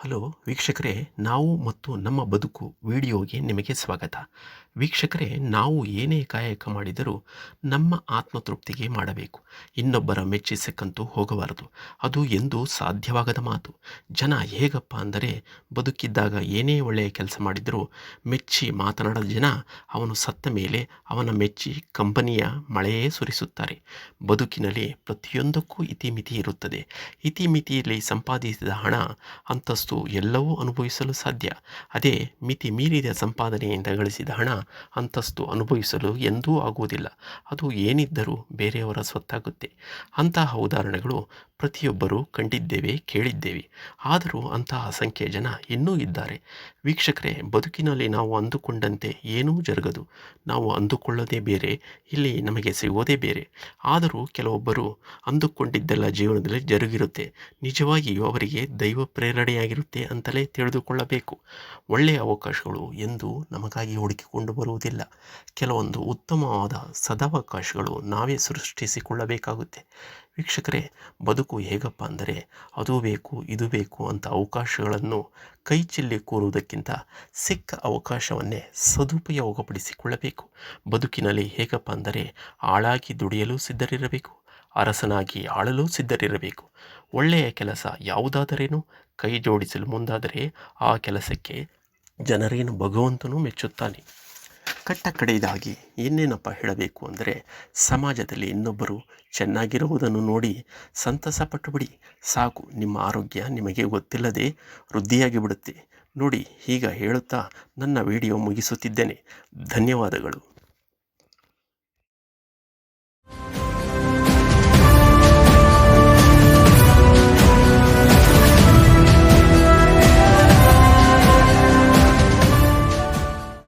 Hello ವೀಕ್ಷಕರೇ, ನಾವು ಮತ್ತು ನಮ್ಮ ಬದುಕು ವಿಡಿಯೋಗೆ ನಿಮಗೆ ಸ್ವಾಗತ. ವೀಕ್ಷಕರೇ, ನಾವು ಏನೇ ಕಾಯಕ ಮಾಡಿದರೂ ನಮ್ಮ ಆತ್ಮತೃಪ್ತಿಗೆ ಮಾಡಬೇಕು. ಇನ್ನೊಬ್ಬರ ಮೆಚ್ಚಿಸಕ್ಕಂತೂ ಹೋಗಬಾರದು. ಅದು ಎಂದೂ ಸಾಧ್ಯವಾಗದ ಮಾತು. ಜನ ಹೇಗಪ್ಪ ಅಂದರೆ, ಬದುಕಿದ್ದಾಗ ಏನೇ ಒಳ್ಳೆಯ ಕೆಲಸ ಮಾಡಿದರೂ ಮೆಚ್ಚಿ ಮಾತನಾಡದ ಜನ ಅವನು ಸತ್ತ ಮೇಲೆ ಅವನ ಮೆಚ್ಚಿ ಕಂಪನಿಯ ಮಳೆಯೇ ಸುರಿಸುತ್ತಾರೆ. ಬದುಕಿನಲ್ಲಿ ಪ್ರತಿಯೊಂದಕ್ಕೂ ಇತಿಮಿತಿ ಇರುತ್ತದೆ. ಇತಿಮಿತಿಯಲ್ಲಿ ಸಂಪಾದಿಸಿದ ಹಣ, ಅಂತಸ್ತು ಎಲ್ಲವೂ ಅನುಭವಿಸಲು ಸಾಧ್ಯ. ಅದೇ ಮಿತಿ ಮೀರಿದ ಸಂಪಾದನೆಯಿಂದ ಗಳಿಸಿದ ಹಣ ಅಂತಸ್ತು ಅನುಭವಿಸಲು ಎಂದೂ ಆಗುವುದಿಲ್ಲ. ಅದು ಏನಿದ್ದರೂ ಬೇರೆಯವರ ಸ್ವತ್ತಾಗುತ್ತೆ. ಅಂತಹ ಉದಾಹರಣೆಗಳು ಪ್ರತಿಯೊಬ್ಬರೂ ಕಂಡಿದ್ದೇವೆ, ಕೇಳಿದ್ದೇವೆ. ಆದರೂ ಅಂತಹ ಸಂಖ್ಯೆ ಜನ ಇನ್ನೂ ಇದ್ದಾರೆ. ವೀಕ್ಷಕರೇ, ಬದುಕಿನಲ್ಲಿ ನಾವು ಅಂದುಕೊಂಡಂತೆ ಏನೂ ಜರುಗದು. ನಾವು ಅಂದುಕೊಳ್ಳೋದೇ ಬೇರೆ, ಇಲ್ಲಿ ನಮಗೆ ಸಿಗೋದೇ ಬೇರೆ. ಆದರೂ ಕೆಲವೊಬ್ಬರು ಅಂದುಕೊಂಡಿದ್ದೆಲ್ಲ ಜೀವನದಲ್ಲಿ ಜರುಗಿರುತ್ತೆ. ನಿಜವಾಗಿಯೂ ಅವರಿಗೆ ದೈವ ಪ್ರೇರಣೆಯಾಗಿರುತ್ತೆ ಅಂತಲೇ ತಿಳಿದುಕೊಳ್ಳಬೇಕು. ಒಳ್ಳೆಯ ಅವಕಾಶಗಳು ಎಂದು ನಮಗಾಗಿ ಹುಡುಕಿಕೊಂಡು ಬರುವುದಿಲ್ಲ. ಕೆಲವೊಂದು ಉತ್ತಮವಾದ ಸದಾವಕಾಶಗಳು ನಾವೇ ಸೃಷ್ಟಿಸಿಕೊಳ್ಳಬೇಕಾಗುತ್ತೆ. ವೀಕ್ಷಕರೇ, ಬದುಕು ಹೇಗಪ್ಪ ಅಂದರೆ ಅದು ಬೇಕು, ಇದು ಬೇಕು ಅಂತ ಅವಕಾಶಗಳನ್ನು ಕೈ ಚೆಲ್ಲಿ ಕೂರುವುದಕ್ಕಿಂತ ಸಿಕ್ಕ ಅವಕಾಶವನ್ನೇ ಸದುಪಯೋಗಪಡಿಸಿಕೊಳ್ಳಬೇಕು. ಬದುಕಿನಲ್ಲಿ ಹೇಗಪ್ಪ ಅಂದರೆ ಆಳಾಗಿ ದುಡಿಯಲು ಸಿದ್ಧರಿರಬೇಕು. ಅರಸನಾಗಿ ಆಳಲು ಸಿದ್ಧರಿರಬೇಕು. ಒಳ್ಳೆಯ ಕೆಲಸ ಯಾವುದಾದರೇನು? ಕೈ ಜೋಡಿಸಲು ಮುಂದಾದರೆ ಆ ಕೆಲಸಕ್ಕೆ ಜನರೇನು ಭಗವಂತನೂ ಮೆಚ್ಚುತ್ತಾನೆ. ಕಟ್ಟ ಕಡೆಯದಾಗಿ ಇನ್ನೇನಪ್ಪ ಹೇಳಬೇಕು ಅಂದರೆ, ಸಮಾಜದಲ್ಲಿ ಇನ್ನೊಬ್ಬರು ಚೆನ್ನಾಗಿರುವುದನ್ನು ನೋಡಿ ಸಂತಸ ಪಟ್ಟುಬಿಡಿ. ಸಾಕು, ನಿಮ್ಮ ಆರೋಗ್ಯ ನಿಮಗೆ ಗೊತ್ತಿಲ್ಲದೆ ವೃದ್ಧಿಯಾಗಿ ಬಿಡುತ್ತೆ. ನೋಡಿ ಈಗ ಹೇಳುತ್ತಾ ನನ್ನ ವಿಡಿಯೋ ಮುಗಿಸುತ್ತಿದ್ದೇನೆ. ಧನ್ಯವಾದಗಳು.